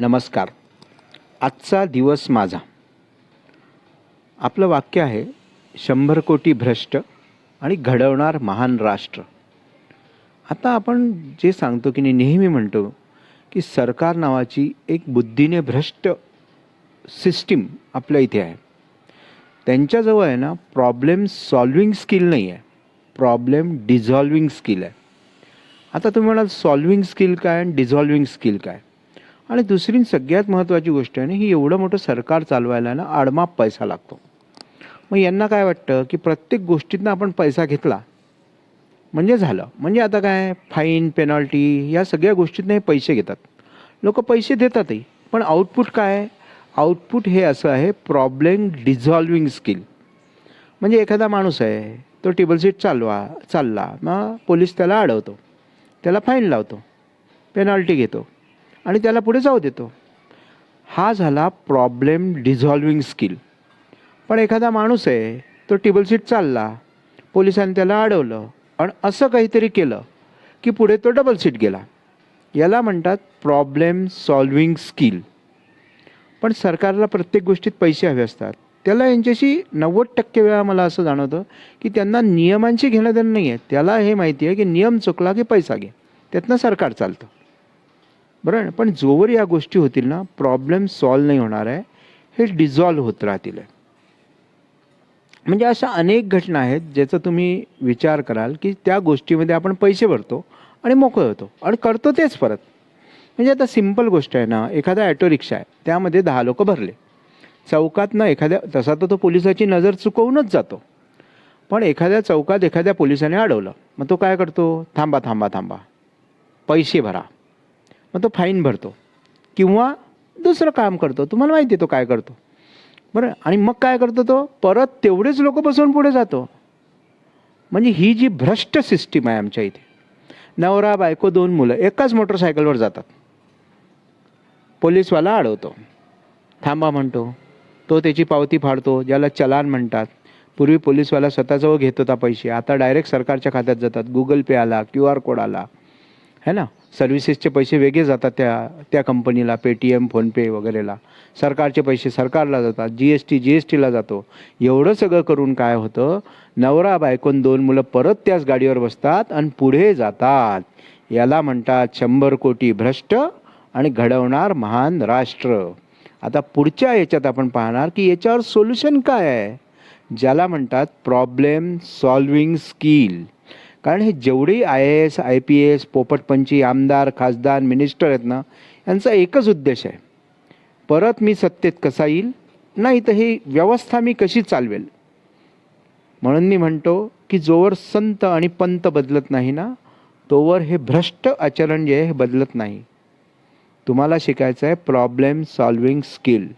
नमस्कार. आजचा दिवस माझा. आपलं वाक्य आहे शंभर कोटी भ्रष्ट आणि घडवणार महान राष्ट्र. आता आपण जे सांगतो की नेहमी म्हणतो की सरकार नावाची एक बुद्धीने भ्रष्ट सिस्टीम आपल्या इथे आहे. त्यांच्याजवळ आहे ना प्रॉब्लेम सॉल्विंग स्किल नाही आहे. प्रॉब्लेम डिझॉल्विंग स्किल आहे. आता तुम्ही म्हणाल सॉल्विंग स्किल काय आणि डिझॉल्विंग स्किल काय? आणि दुसरी सगळ्यात महत्त्वाची गोष्ट आहे ना ही एवढं मोठं सरकार चालवायला ना आडमाप पैसा लागतो. मग यांना काय वाटतं की प्रत्येक गोष्टीतनं आपण पैसा घेतला म्हणजे झालं. म्हणजे आता काय? फाईन पेनॉल्टी या सगळ्या गोष्टीतनं हे पैसे घेतात. लोक पैसे देतातही पण आउटपुट काय? आउटपुट हे असं आहे प्रॉब्लेम डिझॉल्विंग स्किल. म्हणजे एखादा माणूस आहे तो टेबल सीट चालवा चालला मग पोलीस त्याला अडवतो त्याला फाईन लावतो पेनॉल्टी घेतो. आणि त्याला पुढे जाऊ देतो. हा झाला प्रॉब्लेम डिझॉल्विंग स्किल पण एखादा माणूस आहे तो टेबल सीट चालला पोलिसांनी त्याला अडवलं आणि असं काहीतरी केलं की पुढे तो डबल सीट गेला. याला म्हणतात प्रॉब्लेम सॉल्विंग स्किल पण सरकारला प्रत्येक गोष्टीत पैसे हवे असतात. त्याला यांच्याशी नव्वद टक्के वेळा मला असं जाणवतं की त्यांना नियमांची घेणं देणं नाही आहे त्याला हे माहिती आहे की नियम चुकला की पैसा घे. त्यातनं सरकार चालतं. बरं ना? पण जोवर या गोष्टी होतील ना प्रॉब्लेम सॉल्व नाही होणार आहे हे डिझॉल्व्ह होत राहतील. म्हणजे अशा अनेक घटना आहेत ज्याचा तुम्ही विचार कराल की त्या गोष्टीमध्ये आपण पैसे भरतो आणि मोकळे होतो आणि करतो तेच परत. म्हणजे आता सिंपल गोष्ट आहे ना एखादा ॲटो रिक्षा आहे त्यामध्ये दहा लोक भरले. चौकात ना एखाद्या तसा तर तो पोलिसाची नजर चुकवूनच जातो. पण एखाद्या चौकात एखाद्या पोलिसाने अडवलं मग तो काय करतो? थांबा थांबा थांबा. पैसे भरा. मग तो फाईन भरतो. किंवा दुसरं काम करतो. तुम्हाला माहिती आहे तो काय करतो. बरं आणि मग काय करतो तो? परत तेवढेच लोक बसवून पुढे जातो. म्हणजे ही जी भ्रष्ट सिस्टीम आहे आमच्या इथे. नवरा बायको दोन मुलं एकाच मोटरसायकलवर जातात. पोलीसवाला अडवतो. थांबा म्हणतो. तो त्याची पावती फाडतो ज्याला चलान म्हणतात. पूर्वी पोलीसवाला स्वतःजवळ घेत होता पैसे. आता डायरेक्ट सरकारच्या खात्यात जातात. गुगल पे आला क्यू आर कोड आला. है ना? सर्व्हिसेसचे पैसे वेगळे जातात त्या त्या कंपनीला पेटीएम फोनपे वगैरेला. सरकारचे पैसे सरकारला जातात G S T G S टीला जातो. एवढं सगळं करून काय होतं? नवरा बायकोन दोन मुलं परत त्याच गाडीवर बसतात आणि पुढे जातात. याला म्हणतात शंभर कोटी भ्रष्ट आणि घडवणार महान राष्ट्र. आता पुढच्या याच्यात आपण पाहणार की याच्यावर सोल्युशन काय आहे? ज्याला म्हणतात प्रॉब्लेम सॉल्विंग स्किल कारण हे जेवढी I A S I P S पोपटपंची आमदार खासदार मिनिस्टर आहेत ना यांचा एकच उद्देश आहे. परत मी सत्तेत कसा येईल? नाही तर ही व्यवस्था मी कशी चालवेल? म्हणून मी म्हणतो की जोवर संत आणि पंत बदलत नाही ना तोवर हे भ्रष्ट आचरण जे आहे हे बदलत नाही. तुम्हाला शिकायचं आहे प्रॉब्लेम सॉल्विंग स्किल